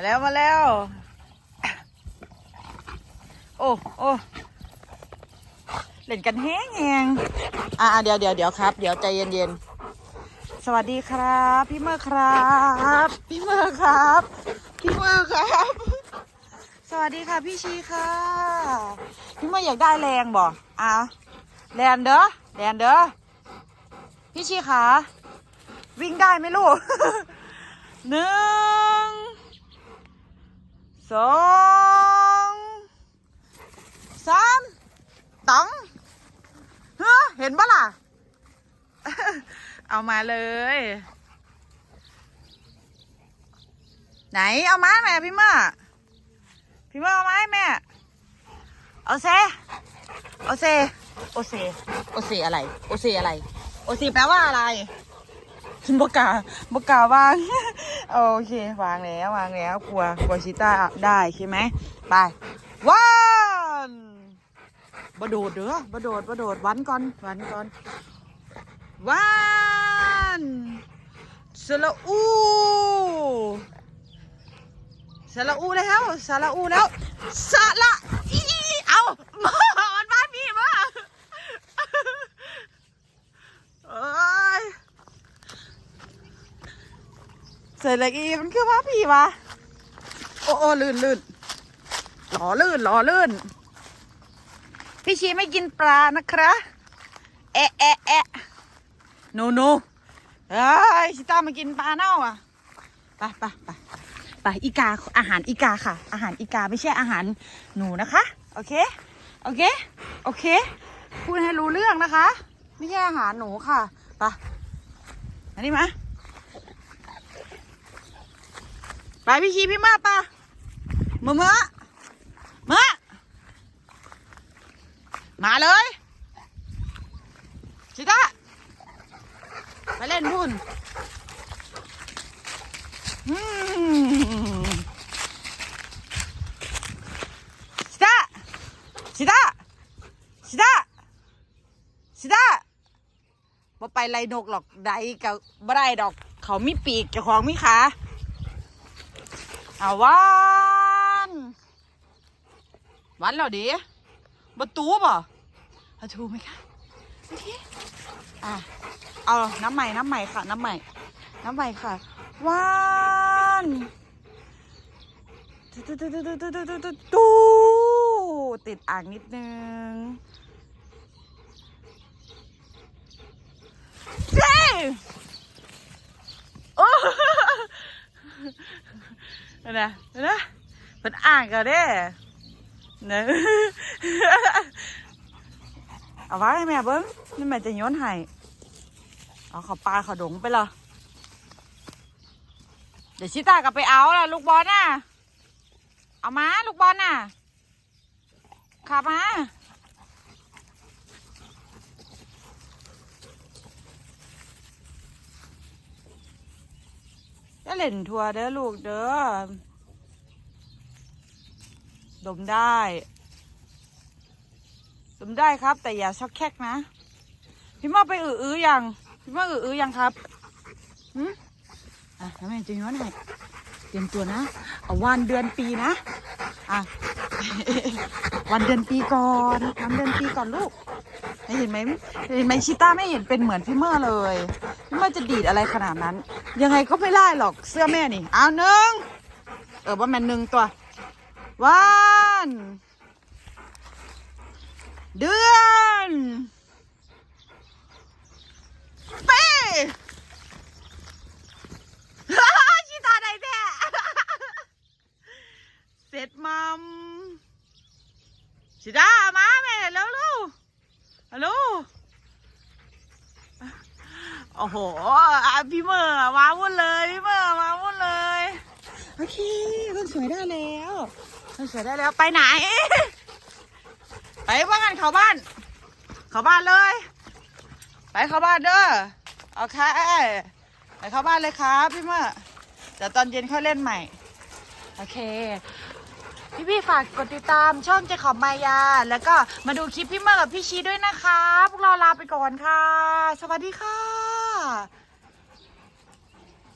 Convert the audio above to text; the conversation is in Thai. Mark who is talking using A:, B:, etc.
A: มาแล้วมาแล้ว โอ้โอ้เล่นกันแห้งแหงอ่าเดี๋ยวเดี๋ยวเดี๋ยวครับ เดี๋ยวใจเย็นๆสวัสดีครับ พี่เมอร์ครับ พี่เมอร์ครับ พี่เมอร์ครับ สวัสดีค่ะพี่ชีค่ะ พี่เมอร์อยากได้แรงบ่อะแลนเด้อแลนเด้อพี่ชีขาวิ่งได้ไหมลูกหนึ่ง สองสามตองเฮ้อเห็นปะล่ะ เอามาเลย ไหนเอาไม้แม่พี่เมื่อพี่เมื่อเอาไม้แม่ เอาเซเอาเซโอเซโอเซอะไร โอเซอะไร โอเซแปลว่าอะไร บกาบกาวาง โอเค วางแล้ววางแล้วกลัวกลัวชิต้าได้ใช่ไหมไปวันบโดดเด้อบโดดบโดดวันก่อนวันก่อนวันสระอูสระอูแล้วสระอูแล้วสระอีเอามันมาพี่มา เอ้ย เสร็จแล้วอีมันคือว่าพี่วะโอ้โอ้ลื่นลื่นหล่อลื่นหล่อลื่น พี่ชีไม่กินปลานะครับแอะแอะแอะหนูหนูเอ้ยชิต้ามากินปลาเน่าอะไปไปไปไปอีกาอาหารอีกาค่ะ อาหารอีกาไม่ใช่อาหารหนูนะคะ โอเค โอเค โอเค พูดให้รู้เรื่องนะคะ ไม่ใช่อาหารหนูค่ะไปอันนี้มา ไป พี่ชีพี่มาปะเมื่อเมื่อมือมาเลยชิตาไปเล่นพุ่นอืมชิตาชิตาชิตาชิตาบ่ไปไล่นกหรอกใดกับบ่ได้ดอก เขามีปีกเจ้าของมีขา เอาวานวันแล้วดิบตูบ่ประถูไหมคะโอเคอะเอาน้ำใหม่น้ำใหม่ค่ะ น้ำใหม่ น้ำใหม่ค่ะวานตูติดอ่างนิดนึงเจ๊ นั่นนะนั่นนะเป็นอ่างก็ได้เนอะเอาไว้แม่เบิ้งนี่แม่จะโย้อนให้เอาเขาปลาเขาดงไปเหรอเดี๋ยวชิตากลับไปเอาล่ะ ลูกบอลน่ะ เอามาลูกบอลน่ะขับมา จะเล่นทัวร์เด้อลูกเด้อ ดมได้ ดมได้ครับ แต่อย่าช็อกแคกนะ พี่มาไปอืออือยัง พี่มาอืออือยังครับหืมอะทำไมจะย้อนให้เตรียมตัวนะ เอาวันเดือนปีนะ อะ วันเดือนปีก่อนวันเดือนปีก่อนลูก เห็นไหมเห็นไหมชิต้าไม่เห็นเป็นเหมือนพี่เมอร์เลยพี่เมอร์จะดีดอะไรขนาดนั้น ยังไงก็ไม่ได้หรอกเสื้อแม่นี่เอาหนึ่งเออว่าแมนหนึ่งตัววันเดือนเป้ ชิตาไหนแท้ เสร็จมัมชิตามาแม่เร็วเร็ว ฮัลโหล โอ้โหอะพี่เมอร์มาวุ่นเลยพี่เมอร์มาวุ่นเลย โอเคคนสวยได้แล้วคนสวยได้แล้วไปไหน ไปว่ากันเขาบ้าน เขาบ้านเลย ไปเขาบ้านเด้อโอเคไปเข้าบ้านเลยครับพี่เมื่อเดี๋ยวตอนเย็นค่อยเล่นใหม่ โอเค พี่พี่ๆฝากกดติดตามช่องเจขอบมายา แล้วก็มาดูคลิปพี่เมอร์กับพี่ชีด้วยนะคะ พวกเราลาไปก่อนค่ะ สวัสดีค่ะ